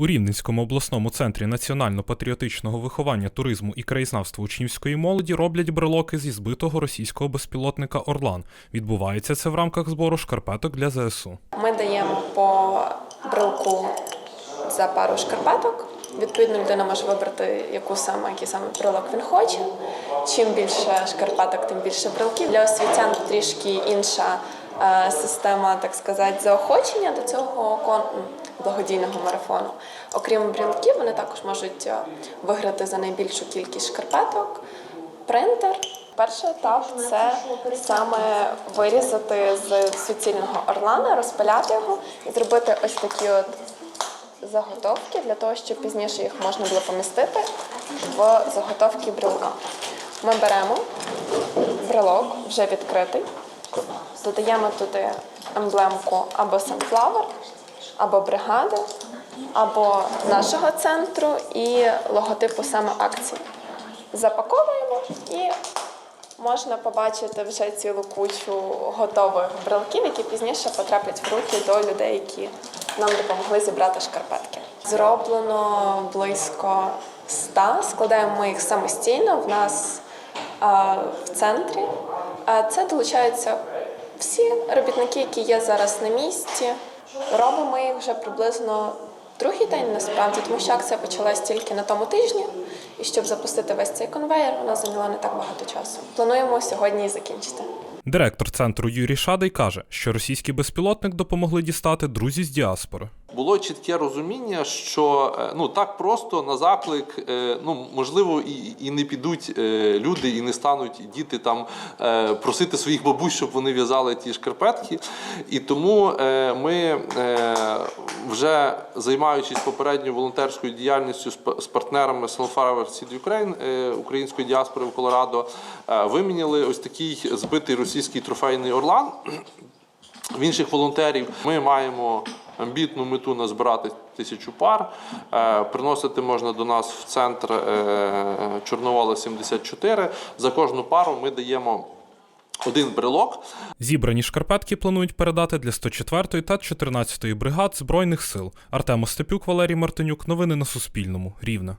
У Рівненському обласному центрі національно-патріотичного виховання, туризму і краєзнавства учнівської молоді роблять брелоки зі збитого російського безпілотника Орлан. Відбувається це в рамках збору шкарпеток для ЗСУ. Ми даємо по брелку за пару шкарпеток. Відповідно, людина може вибрати, яку саме, який саме брелок він хоче. Чим більше шкарпеток, тим більше брелків. Для освітян трішки інша система, так сказати, заохочення до цього кон- благодійного марафону. Окрім брелків, вони також можуть е, виграти за найбільшу кількість шкарпеток, принтер. Перший етап це саме вирізати з суцільного орлана, розпиляти його і зробити ось такі от заготовки для того, щоб пізніше їх можна було помістити в заготовки брелка. Ми беремо брелок, вже відкритий, додаємо туди емблемку або Sunflower, або бригади, або нашого центру і логотипу саме акції. Запаковуємо і можна побачити вже цілу кучу готових брелків, які пізніше потраплять в руки до людей, які нам допомогли зібрати шкарпетки. Зроблено близько 100, складаємо ми їх самостійно в нас в центрі. Це долучаються всі робітники, які є зараз на місці. Робимо їх вже приблизно другий день насправді, тому що акція почалась тільки на тому тижні. І щоб запустити весь цей конвейер, вона зайняла не так багато часу. Плануємо сьогодні і закінчити. Директор центру Юрій Шадий каже, що російський безпілотник допомогли дістати друзі з діаспори. Було чітке розуміння, що е, ну так просто на заклик, е, ну можливо, і, і не підуть е, люди, і не стануть діти там просити своїх бабусь, щоб вони в'язали ті шкарпетки. І тому ми вже займаючись попередньою волонтерською діяльністю з партнерами Sunflower Seed Ukraine української діаспори в Колорадо, виміняли ось такий збитий російський трофейний орлан в інших волонтерів. Ми маємо амбітну мету назбирати тисячу пар. Е, Приносити можна до нас в центр е, Чорновола 74. За кожну пару ми даємо один брелок. Зібрані шкарпетки планують передати для 104-ї та 14-ї бригад Збройних сил. Артем Остапюк, Валерій Мартинюк. Новини на Суспільному. Рівне.